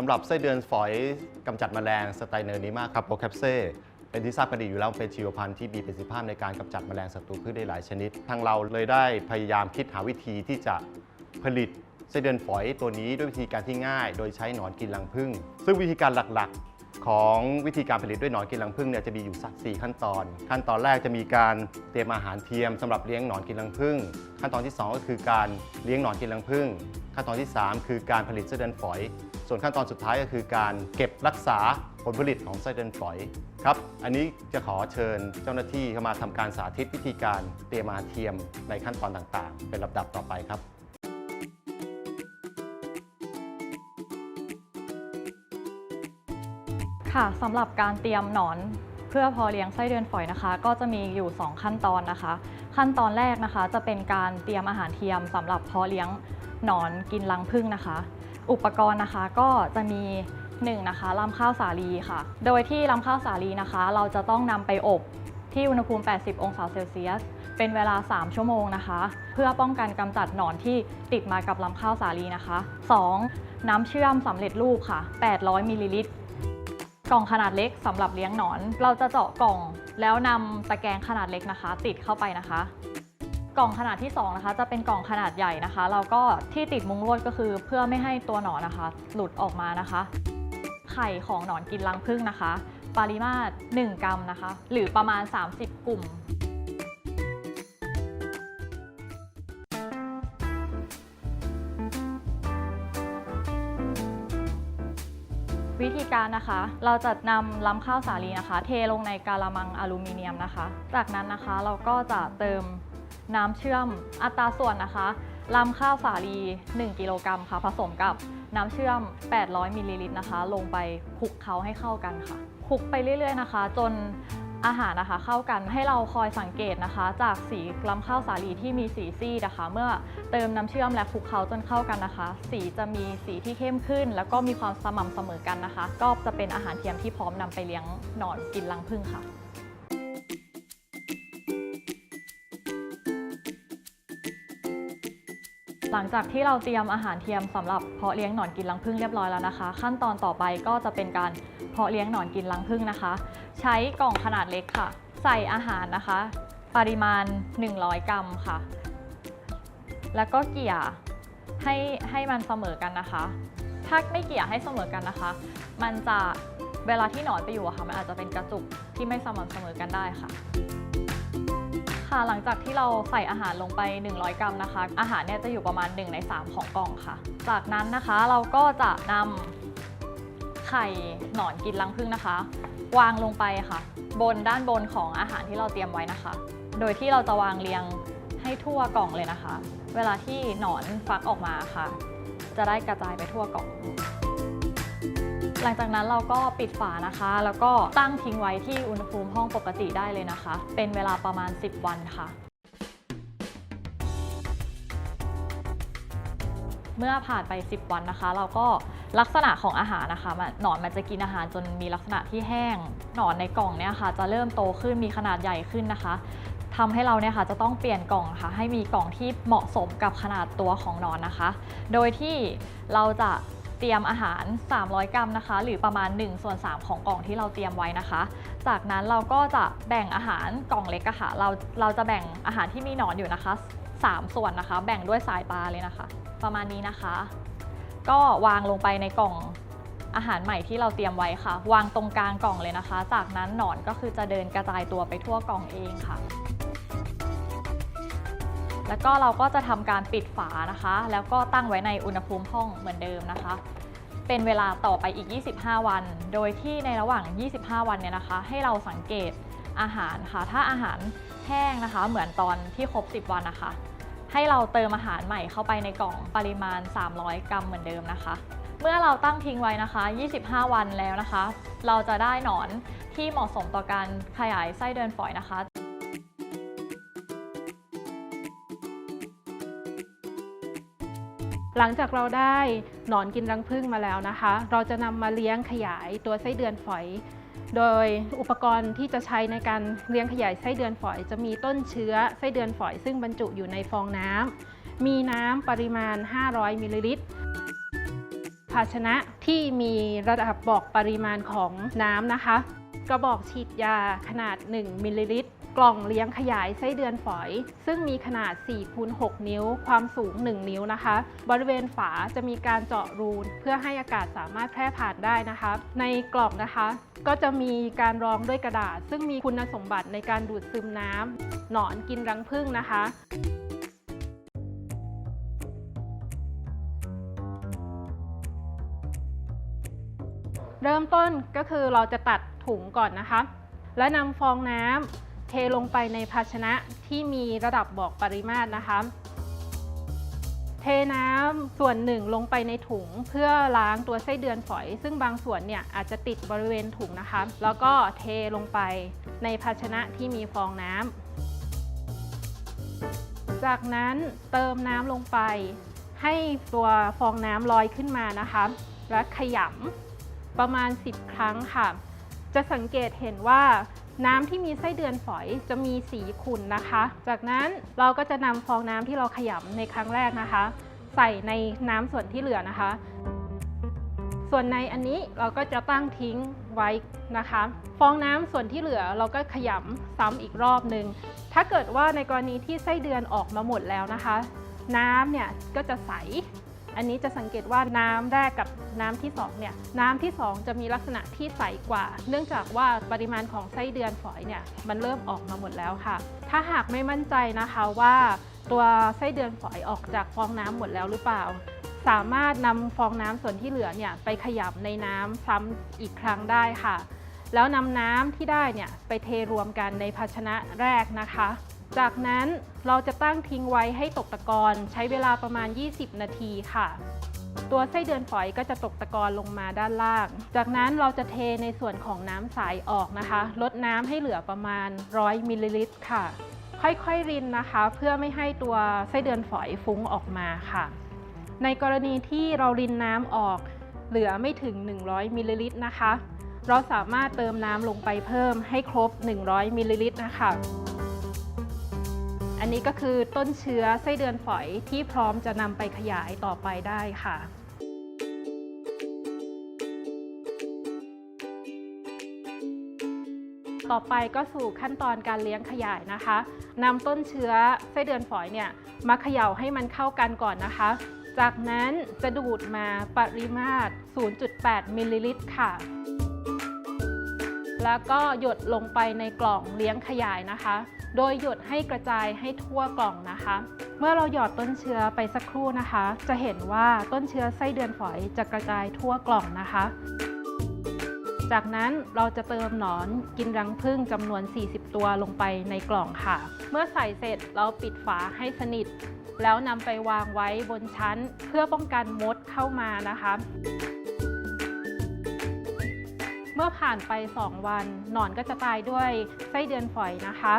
สำหรับไส้เดือนฝอยกำจัดแมลงสไตเนอร์นี้มากครับโปรแคปเซเป็นที่ทราบกันดีอยู่แล้วเป็นชีวพันธุ์ที่มีประสิทธิภาพในการกำจัดแมลงศัตรูพืชได้หลายชนิด ทางเราเลยได้พยายามคิดหาวิธีที่จะผลิตไส้เดือนฝอยตัวนี้ด้วยวิธีการที่ง่าย โดยใช้หนอนกินรังผึ้งซึ่งวิธีการหลักๆ ของวิธีการผลิตด้วยหนอนกินรังผึ้งเนี่ยจะมีอยู่สักสี่ขั้นตอน ขั้นตอนแรกจะมีการเตรียมอาหารเทียมสำหรับเลี้ยงหนอนกินรังผึ้งขั้นตอนที่สองก็คือการเลี้ยงหนอนกินรังผึ้งขั้นตอนที่สามคือการผลิตไส้เดือนฝอย ส่วนขั้นตอนสุดท้ายก็คือการเก็บรักษาผลผลิตของไส้เดือนฝอยครับ อันนี้จะขอเชิญเจ้าหน้าที่เข้ามาทำการสาธิตวิธีการเตรียมอาหารเทียมในขั้นตอนต่างๆ เป็นลำดับต่อไปครับค่ะสำหรับการเตรียมหนอนเพื่อเพอเลี้ยงไส้เดือนฝอยนะคะ ก็จะมีอยู่ 2 ขั้นตอนนะคะ ขั้นตอนแรกนะคะจะเป็นการเตรียมอาหารเทียมสำหรับเพาะเลี้ยงหนอนกินรังผึ้งนะคะ อุปกรณ์นะคะก็จะมี1นะคะลำข้าวสาลีค่ะ โดยที่ลำข้าวสาลีนะคะ เราจะต้องนำไปอบที่อุณหภูมิ 80 องศาเซลเซียส เป็นเวลา 3 ชั่วโมงนะคะ เพื่อป้องกันกำจัดหนอนที่ติดมากับลำข้าวสาลีนะคะ 2. น้ำเชื่อมสำเร็จรูปค่ะ 800มิลลิลิตร กล่องขนาดเล็กสำหรับเลี้ยงหนอน เราจะเจาะกล่องแล้วนำตะแกรงขนาดเล็กนะคะ ติดเข้าไปนะคะ กล่องขนาดที่2นะคะจะเป็นกล่องขนาดใหญ่นะคะแล้วก็ที่ติดมุ้งลวดก็คือเพื่อไม่ให้ตัวหนอนนะคะ หลุดออกมานะคะ ไข่ของหนอนกินรังผึ้งนะคะ ปริมาตร 1 กรัมนะคะ หรือประมาณ 30 กลุ่มวิธีการนะคะ เราจะนำล้ำข้าวสาลีนะคะ เทลงในกาละมังอลูมิเนียมนะคะ จากนั้นนะคะเราก็จะเติม น้ำเชื่อม อัตราส่วนนะคะลำข้าวสาลี 1 กิโลกรัมค่ะ ผสมกับน้ำเชื่อม 800 มิลลิลิตรนะคะ ลงไปคลุกเคล้าให้เข้ากันค่ะคลุกไปเรื่อยๆนะคะ จนอาหารนะคะเข้ากันให้เราคอยสังเกตนะคะ จากสีลำข้าวสาลีที่มีสีซีดนะคะ เมื่อเติมน้ำเชื่อมและคลุกเคล้าจนเข้ากันนะคะ สีจะมีสีที่เข้มขึ้น แล้วก็มีความสม่ำเสมอกันนะคะ ก็จะเป็นอาหารเทียมที่พร้อมนำไปเลี้ยงหนอนกินรังผึ้งค่ะ หลังจากที่เราเตรียมอาหารเทียมสำหรับเพาะเลี้ยงหนอนกินรังผึ้งเรียบร้อยแล้วนะคะ ขั้นตอนต่อไปก็จะเป็นการเพาะเลี้ยงหนอนกินรังผึ้งนะคะ ใช้กล่องขนาดเล็กค่ะ ใส่อาหารนะคะ ปริมาณ 100 กรัมค่ะ แล้วก็เกี่ยให้ให้มันเสมอกันนะคะ ถ้าไม่เกี่ยให้เสมอกันนะคะ มันจะเวลาที่หนอนไปอยู่อะค่ะมันอาจจะเป็นกระจุกที่ไม่สม่ำเสมอกันได้ค่ะ หลังจากที่เราใส่อาหารลงไป 100 กรัมนะคะ อาหารเนี่ยจะอยู่ประมาณ 1 ใน 3 ของกล่องค่ะ จากนั้นนะคะเราก็จะนำไข่หนอนกินรังผึ้งนะคะ วางลงไปค่ะ บนด้านบนของอาหารที่เราเตรียมไว้นะคะ โดยที่เราจะวางเรียงให้ทั่วกล่องเลยนะคะ เวลาที่หนอนฟักออกมาค่ะ จะได้กระจายไปทั่วกล่อง หลังจากนั้นเราก็ปิดฝานะคะ แล้วก็ตั้งทิ้งไว้ที่อุณหภูมิห้องปกติได้เลยนะคะ เป็นเวลาประมาณ 10 วันค่ะ เมื่อผ่านไป 10 วันนะคะ เราก็ลักษณะของอาหารนะคะมันหนอนมันจะกินอาหารจนมีลักษณะที่แห้ง หนอนในกล่องเนี่ยค่ะ จะเริ่มโตขึ้นมีขนาดใหญ่ขึ้นนะคะทำให้เราเนี่ยค่ะจะต้องเปลี่ยนกล่องค่ะให้มีกล่องที่เหมาะสมกับขนาดตัวของหนอนนะคะ โดยที่เราจะ เตรียมอาหาร 300 กรัมนะคะ หรือประมาณ1ส่วน3ของกล่องที่เราเตรียมไว้นะคะ จากนั้นเราก็จะแบ่งอาหารกล่องเล็กอะค่ะเราเราจะแบ่งอาหารที่มีหนอนอยู่นะคะ 3 ส่วนนะคะ แบ่งด้วยสายตาเลยนะคะ ประมาณนี้นะคะ ก็วางลงไปในกล่องอาหารใหม่ที่เราเตรียมไว้ค่ะ วางตรงกลางกล่องเลยนะคะ จากนั้นหนอนก็คือจะเดินกระจายตัวไปทั่วกล่องเองค่ะ แล้วก็เราก็จะทำการปิดฝานะคะ แล้วก็ตั้งไว้ในอุณหภูมิห้องเหมือนเดิมนะคะ เป็นเวลาต่อไปอีก 25 วัน โดยที่ในระหว่าง 25 วันเนี่ยนะคะ ให้เราสังเกตอาหารค่ะ ถ้าอาหารแห้งนะคะ เหมือนตอนที่ครบ 10 วันนะคะ ให้เราเติมอาหารใหม่เข้าไปในกล่องปริมาณ 300 กรัมเหมือนเดิมนะคะ เมื่อเราตั้งทิ้งไว้นะคะ 25 วันแล้วนะคะ เราจะได้หนอนที่เหมาะสมต่อการขยายไส้เดือนฝอยนะคะ หลังจากเราได้หนอนกินรังผึ้งมาแล้วนะคะ เราจะนำมาเลี้ยงขยายตัวไส้เดือนฝอย โดยอุปกรณ์ที่จะใช้ในการเลี้ยงขยายไส้เดือนฝอย จะมีต้นเชื้อไส้เดือนฝอย ซึ่งบรรจุอยู่ในฟองน้ำมีน้ำปริมาณ 500 มิลลิลิตรภาชนะที่มีระดับบอกปริมาณของน้ำนะคะ กระบอกฉีดยาขนาด 1 มิลลิลิตร กล่องเลี้ยงขยายไส้เดือนฝอย ซึ่งมีขนาด4คูณ6นิ้ว ความสูง 1 นิ้วนะคะ บริเวณฝาจะมีการเจาะรูเพื่อให้อากาศสามารถแพร่ผ่านได้นะคะ ในกล่องนะคะ ก็จะมีการรองด้วยกระดาษ ซึ่งมีคุณสมบัติในการดูดซึมน้ำหนอนกินรังผึ้งนะคะเริ่มต้นก็คือเราจะตัดถุงก่อนนะคะ และนำฟองน้ำ เทลงไปในภาชนะที่มีระดับบอกปริมาตรนะคะ เทน้ำส่วนหนึ่งลงไปในถุงเพื่อล้างตัวไส้เดือนฝอย ซึ่งบางส่วนเนี่ยอาจจะติดบริเวณถุงนะคะ แล้วก็เทลงไปในภาชนะที่มีฟองน้ำ จากนั้นเติมน้ำลงไป ให้ตัวฟองน้ำลอยขึ้นมานะคะ และขยำประมาณ 10 ครั้งค่ะ จะสังเกตเห็นว่า น้ำที่มีไส้เดือนฝอยจะมีสีขุ่นนะคะ จากนั้นเราก็จะนำฟองน้ำที่เราขยำในครั้งแรกนะคะ ใส่ในน้ำส่วนที่เหลือนะคะ ส่วนในอันนี้เราก็จะตั้งทิ้งไว้นะคะ ฟองน้ำส่วนที่เหลือเราก็ขยำซ้ำอีกรอบหนึ่งถ้าเกิดว่าในกรณีที่ไส้เดือนออกมาหมดแล้วนะคะ น้ำเนี่ยก็จะใส อันนี้จะสังเกตว่าน้ำแรกกับน้ำที่2เนี่ยน้ำที่ 2 จะมีลักษณะที่ใสกว่า เนื่องจากว่าปริมาณของไส้เดือนฝอยเนี่ยมันเริ่มออกมาหมดแล้วค่ะ ถ้าหากไม่มั่นใจนะคะว่าตัวไส้เดือนฝอยออกจากฟองน้ำหมดแล้วหรือเปล่า สามารถนำฟองน้ำส่วนที่เหลือเนี่ยไปขยำในน้ำซ้ำอีกครั้งได้ค่ะ แล้วนำน้ำที่ได้เนี่ยไปเทรวมกันในภาชนะแรกนะคะ จากนั้นเราจะตั้งทิ้งไว้ให้ตกตะกอนใช้เวลาประมาณ 20 นาทีค่ะ ตัวไส้เดือนฝอยก็จะตกตะกอนลงมาด้านล่าง จากนั้นเราจะเทในส่วนของน้ำใสออกนะคะ ลดน้ำให้เหลือประมาณ 100มิลลิลิตรค่ะ ค่อยๆรินนะคะ เพื่อไม่ให้ตัวไส้เดือนฝอยฟุ้งออกมาค่ะ ในกรณีที่เรารินน้ำออกเหลือไม่ถึง 100มิลลิลิตรนะคะ เราสามารถเติมน้ำลงไปเพิ่มให้ครบ 100มิลลิลิตรนะคะ อันนี้ก็คือต้นเชื้อไส้เดือนฝอยที่พร้อมจะนำไปขยายต่อไปได้ค่ะ ต่อไปก็สู่ขั้นตอนการเลี้ยงขยายนะคะนำต้นเชื้อไส้เดือนฝอยเนี่ยมาเขย่าให้มันเข้ากันก่อนนะคะ จากนั้นจะดูดมาปริมาตร 0.8 มิลลิลิตรค่ะแล้วก็หยดลงไปในกล่องเลี้ยงขยายนะคะ โดยหยดให้กระจายให้ทั่วกล่องนะคะ เมื่อเราหยอดต้นเชื้อไปสักครู่นะคะ จะเห็นว่าต้นเชื้อไส้เดือนฝอยจะกระจายทั่วกล่องนะคะ จากนั้นเราจะเติมหนอนกินรังผึ้งจำนวน 40 ตัวลงไปในกล่องค่ะ เมื่อใส่เสร็จเราปิดฝาให้สนิท แล้วนำไปวางไว้บนชั้น เพื่อป้องกันมดเข้ามานะคะเมื่อผ่านไป 2 วัน หนอนก็จะตายด้วยไส้เดือนฝอยนะคะ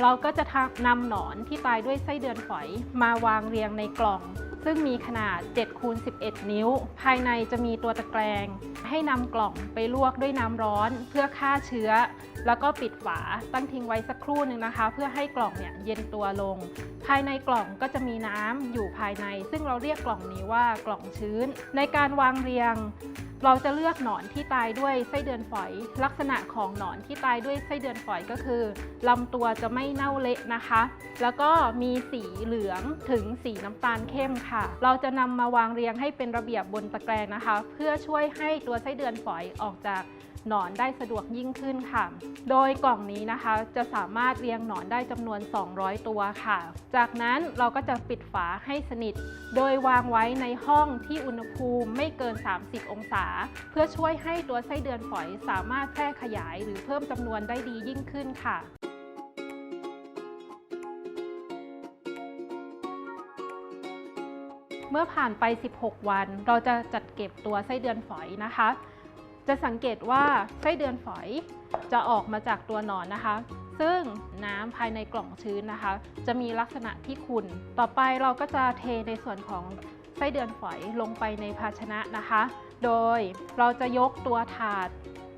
เราก็จะนำหนอนที่ตายด้วยไส้เดือนฝอยมาวางเรียงในกล่อง ซึ่งมีขนาด7คูณ11 นิ้ว ภายในจะมีตัวตะแกรงให้นำกล่องไปลวกด้วยน้ำร้อนเพื่อฆ่าเชื้อ แล้วก็ปิดฝาตั้งทิ้งไว้สักครู่หนึ่งนะคะ เพื่อให้กล่องเนี่ยเย็นตัวลง ภายในกล่องก็จะมีน้ำอยู่ภายใน ซึ่งเราเรียกกล่องนี้ว่ากล่องชื้น ในการวางเรียง เราจะเลือกหนอนที่ตายด้วยไส้เดือนฝอย ลักษณะของหนอนที่ตายด้วยไส้เดือนฝอยก็คือลำตัวจะไม่เน่าเละนะคะ แล้วก็มีสีเหลืองถึงสีน้ำตาลเข้มค่ะ เราจะนำมาวางเรียงให้เป็นระเบียบบนตะแกรงนะคะ เพื่อช่วยให้ตัวไส้เดือนฝอยออกจากหนอนได้สะดวกยิ่งขึ้นค่ะ โดยกล่องนี้นะคะจะสามารถเรียงหนอนได้จำนวน 200 ตัวค่ะ จากนั้นเราก็จะปิดฝาให้สนิท โดยวางไว้ในห้องที่อุณหภูมิไม่เกิน 30 องศาเพื่อช่วยให้ตัวไส้เดือนฝอยสามารถแพร่ขยายหรือเพิ่มจำนวนได้ดียิ่งขึ้นค่ะเมื่อผ่านไป 16 วัน เราจะจัดเก็บตัวไส้เดือนฝอยนะคะ จะสังเกตว่าไส้เดือนฝอยจะออกมาจากตัวหนอนนะคะ ซึ่งน้ำภายในกล่องชื้นนะคะ จะมีลักษณะที่ขุ่น ต่อไปเราก็จะเทในส่วนของ ไส้เดือนฝอยลงไปในภาชนะนะคะ โดยเราจะยกตัวถาด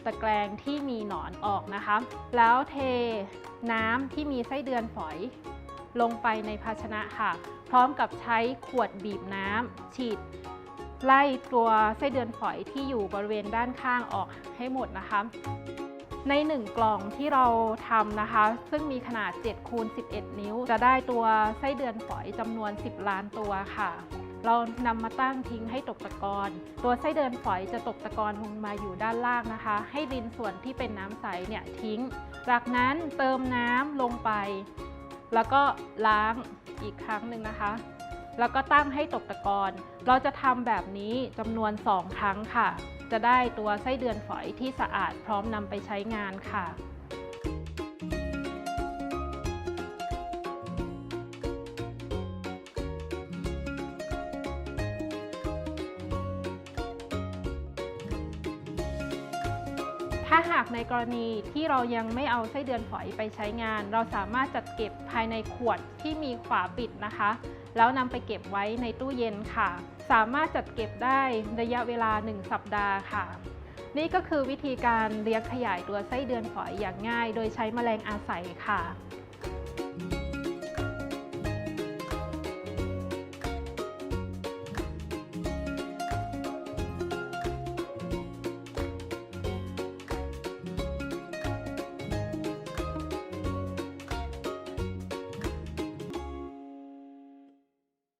ตะแกรงที่มีหนอนออกนะคะ แล้วเทน้ำที่มีไส้เดือนฝอยลงไปในภาชนะค่ะ พร้อมกับใช้ขวดบีบน้ำฉีด ไล่ตัวไส้เดือนฝอยที่อยู่บริเวณด้านข้างออกให้หมดนะคะ ใน 1 กล่องที่เราทำนะคะ ซึ่งมีขนาด7คูณ11 นิ้ว จะได้ตัวไส้เดือนฝอยจำนวน 10 ล้านตัวค่ะ เรานำมาตั้งทิ้งให้ตกตะกอน ตัวไส้เดือนฝอยจะตกตะกอนลงมาอยู่ด้านล่างนะคะ ให้ดินส่วนที่เป็นน้ำใสเนี่ยทิ้ง จากนั้นเติมน้ำลงไป แล้วก็ล้างอีกครั้งหนึ่งนะคะ แล้วก็ตั้งให้ตกตะกอน เราจะทำแบบนี้จำนวน 2 ครั้งค่ะ จะได้ตัวไส้เดือนฝอยที่สะอาดพร้อมนำไปใช้งานค่ะ ถ้าหากในกรณีที่เรายังไม่เอาไส้เดือนฝอยไปใช้งาน เราสามารถจัดเก็บภายในขวดที่มีฝาปิดนะคะ แล้วนำไปเก็บไว้ในตู้เย็นค่ะ สามารถจัดเก็บได้ระยะเวลา 1 สัปดาห์ค่ะ นี่ก็คือวิธีการเลี้ยงขยายตัวไส้เดือนฝอยอย่างง่าย โดยใช้แมลงอาศัยค่ะ